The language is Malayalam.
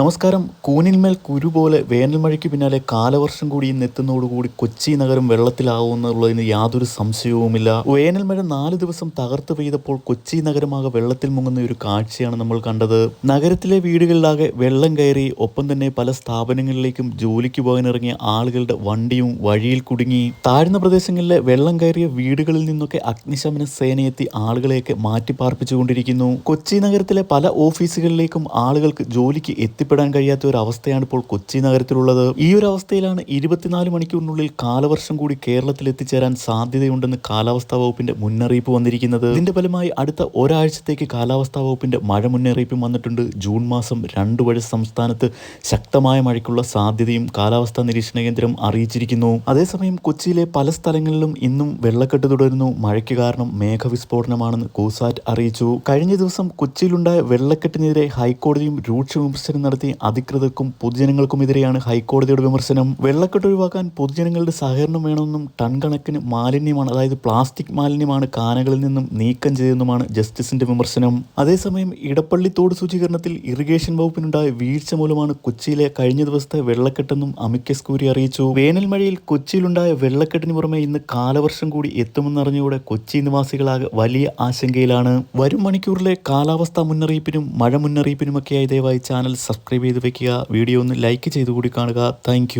നമസ്കാരം. കൂനിന്മേൽ കുരു പോലെ വേനൽ മഴയ്ക്ക് പിന്നാലെ കാലവർഷം കൂടി ഇന്ന് എത്തുന്നതോടുകൂടി കൊച്ചി നഗരം വെള്ളത്തിലാവുമെന്നുള്ളതിന് യാതൊരു സംശയവുമില്ല. വേനൽമഴ നാല് ദിവസം തകർത്ത് പെയ്തപ്പോൾ കൊച്ചി നഗരമാകെ വെള്ളത്തിൽ മുങ്ങുന്ന ഒരു കാഴ്ചയാണ് നമ്മൾ കണ്ടത്. നഗരത്തിലെ വീടുകളിലാകെ വെള്ളം കയറി ഒപ്പം തന്നെ പല സ്ഥാപനങ്ങളിലേക്കും ജോലിക്ക് പോകാനിറങ്ങിയ ആളുകളുടെ വണ്ടിയും വഴിയിൽ കുടുങ്ങി. താഴ്ന്ന പ്രദേശങ്ങളിലെ വെള്ളം കയറിയ വീടുകളിൽ നിന്നൊക്കെ അഗ്നിശമന സേനയെത്തി ആളുകളെയൊക്കെ മാറ്റിപ്പാർപ്പിച്ചുകൊണ്ടിരിക്കുന്നു. കൊച്ചി നഗരത്തിലെ പല ഓഫീസുകളിലേക്കും ആളുകൾക്ക് ജോലിക്ക് എത്തിപ്പെടാൻ കഴിയാത്ത ഒരു അവസ്ഥയാണ് ഇപ്പോൾ കൊച്ചി നഗരത്തിലുള്ളത്. ഈ ഒരു അവസ്ഥയിലാണ് ഇരുപത്തിനാല് മണിക്കൂറിനുള്ളിൽ കാലവർഷം കൂടി കേരളത്തിൽ എത്തിച്ചേരാൻ സാധ്യതയുണ്ടെന്ന് കാലാവസ്ഥാ വകുപ്പിന്റെ മുന്നറിയിപ്പ് വന്നിരിക്കുന്നത്. ഇതിന്റെ ഫലമായി അടുത്ത ഒരാഴ്ചത്തേക്ക് കാലാവസ്ഥാ വകുപ്പിന്റെ മഴ മുന്നറിയിപ്പും വന്നിട്ടുണ്ട്. ജൂൺ മാസം രണ്ടു വഴി സംസ്ഥാനത്ത് ശക്തമായ മഴയ്ക്കുള്ള സാധ്യതയും കാലാവസ്ഥാ നിരീക്ഷണ കേന്ദ്രം അറിയിച്ചിരിക്കുന്നു. അതേസമയം കൊച്ചിയിലെ പല സ്ഥലങ്ങളിലും ഇന്നും വെള്ളക്കെട്ട് തുടരുന്നു. മഴയ്ക്ക് കാരണം മേഘവിസ്ഫോടനമാണെന്ന് കൂസാറ്റ് അറിയിച്ചു. കഴിഞ്ഞ ദിവസം കൊച്ചിയിലുണ്ടായ വെള്ളക്കെട്ടിനെതിരെ ഹൈക്കോടതിയും രൂക്ഷ വിമർശനം നടത്തി അധികൃതർക്കും പൊതുജനങ്ങൾക്കും പൊതുജനങ്ങൾക്കുമെതിരെയാണ് ഹൈക്കോടതിയുടെ വിമർശനം. വെള്ളക്കെട്ട് ഒഴിവാക്കാൻ പൊതുജനങ്ങളുടെ സഹകരണം വേണമെന്നും ടൺ കണക്കിന് മാലിന്യമാണ് അതായത് പ്ലാസ്റ്റിക് മാലിന്യമാണ് കാനകളിൽ നിന്നും നീക്കം ചെയ്തെന്നുമാണ് ജസ്റ്റിസിന്റെ വിമർശനം. അതേസമയം ഇടപ്പള്ളി തോട് ശുചീകരണത്തിൽ ഇറിഗേഷൻ വകുപ്പിനുണ്ടായ വീഴ്ച മൂലമാണ് കൊച്ചിയിലെ കഴിഞ്ഞ ദിവസത്തെ വെള്ളക്കെട്ടെന്നും അമിക്കസ് കൂരി അറിയിച്ചു. വേനൽമഴയിൽ കൊച്ചിയിലുണ്ടായ വെള്ളക്കെട്ടിന് പുറമെ ഇന്ന് കാലവർഷം കൂടി എത്തുമെന്നറിഞ്ഞതോടെ കൊച്ചി നിവാസികളാകെ വലിയ ആശങ്കയിലാണ്. വരും മണിക്കൂറിലെ കാലാവസ്ഥാ മുന്നറിയിപ്പിനും മഴ മുന്നറിയിപ്പിനുമൊക്കെയായി ദയവായി ചാനൽ സബ്സ്ക്രൈബ് ചെയ്ത് വയ്ക്കുക വീഡിയോ ഒന്ന് ലൈക്ക് ചെയ്ത് കൂടി കാണുക താങ്ക്